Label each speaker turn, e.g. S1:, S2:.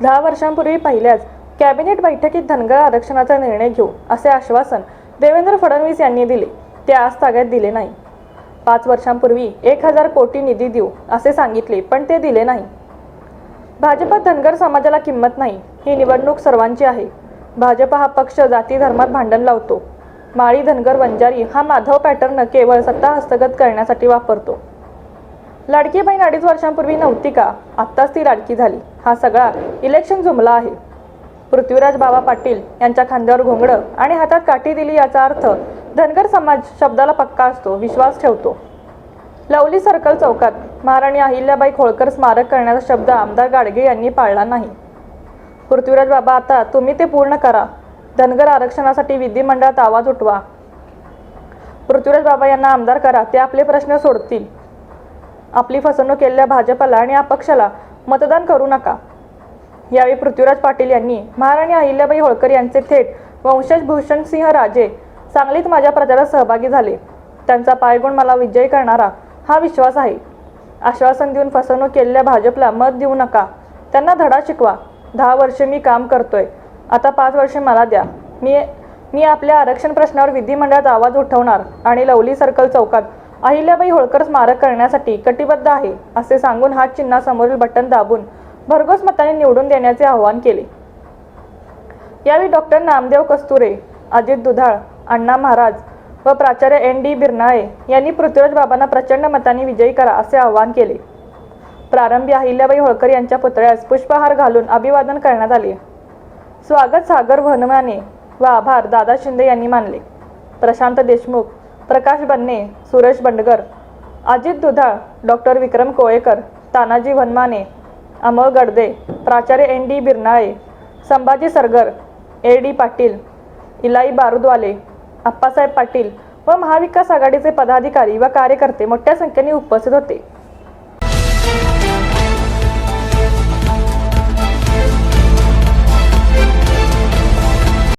S1: दहा वर्षांपूर्वी पहिल्याच कॅबिनेट बैठकीत धनगर आरक्षणाचा निर्णय घेऊ असे आश्वासन देवेंद्र फडणवीस यांनी दिले. ते आज ताग्यात दिले नाही. पाच वर्षांपूर्वी एक हजार कोटी निधी देऊ असे सांगितले पण ते दिले नाही. भाजपात धनगर समाजाला किंमत नाही ही निवडणूक सर्वांची आहे. भाजप हा पक्ष जाती धर्मात भांडण लावतो. माळी धनगर वंजारी हा माधव पॅटर्न केवळ सत्ता हस्तगत करण्यासाठी वापरतो. लाडकी बहीण अडीच वर्षांपूर्वी नव्हती का? आत्ताच ती लाडकी झाली. हा सगळा इलेक्शन जुमला आहे. पृथ्वीराज बाबा पाटील यांच्या खांद्यावर घोंगडं आणि हातात काठी दिली याचा अर्थ धनगर समाज शब्दाला पक्का असतो विश्वास ठेवतो. लवली सर्कल चौकात महाराणी अहिल्याबाई होळकर स्मारक करण्याचा शब्द आमदार गाडगे यांनी पाळला नाही. पृथ्वीराज बाबा आता तुम्ही ते पूर्ण करा. धनगर आरक्षणासाठी विधिमंडळात आवाज उठवा. पृथ्वीराज बाबा यांना आमदार करा ते आपले प्रश्न सोडतील. आपली फसवणूक केलेल्या भाजपाला आणि अपक्षाला मतदान करू नका. यावेळी पृथ्वीराज पाटील यांनी महाराणी अहिल्याबाई होळकर यांचे थेट वंशज भूषण सिंह राजे सांगलीत माझ्या प्रचारात सहभागी झाले. त्यांचा पायगुण मला विजयी करणारा हा विश्वास आहे. आश्वासन देऊन फसवणूक केलेल्या भाजपला मत देऊ नका. त्यांना धडा शिकवा. दहा वर्षे मी काम करतोय. आता पाच वर्षे मला द्या. मी मी आपल्या आरक्षण प्रश्नावर विधिमंडळात आवाज उठवणार आणि लवली सर्कल चौकात अहिल्याबाई होळकर स्मारक करण्यासाठी कटिबद्ध आहे असे सांगून हात चिन्हासमोरील बटन दाबून भरघोस मताने निवडून देण्याचे आवाहन केले. यावेळी डॉक्टर नामदेव कस्तुरे अजित दुधाळ अण्णा महाराज व प्राचार्य एन डी बिरनाळे यांनी पृथ्वीराज बाबांना प्रचंड मताने विजयी करा असे आवाहन केले. प्रारंभी अहिल्याबाई होळकर यांच्या पुतळ्यास पुष्पहार घालून अभिवादन करण्यात आले. स्वागत सागर वनमाने व आभार दादा शिंदे यांनी मानले. प्रशांत देशमुख प्रकाश बन्ने सुरेश बंडगर अजित दुधाळ डॉक्टर विक्रम कोळेकर तानाजी वनमाने अमोल गडदे प्राचार्य N D Birnale Sambhaji Sargar A D Patil Ilai Barudwale Appasaheb Patil व महाविकास आघाडीचे पदाधिकारी व कार्यकर्ते मोठ्या संख्येने उपस्थित होते.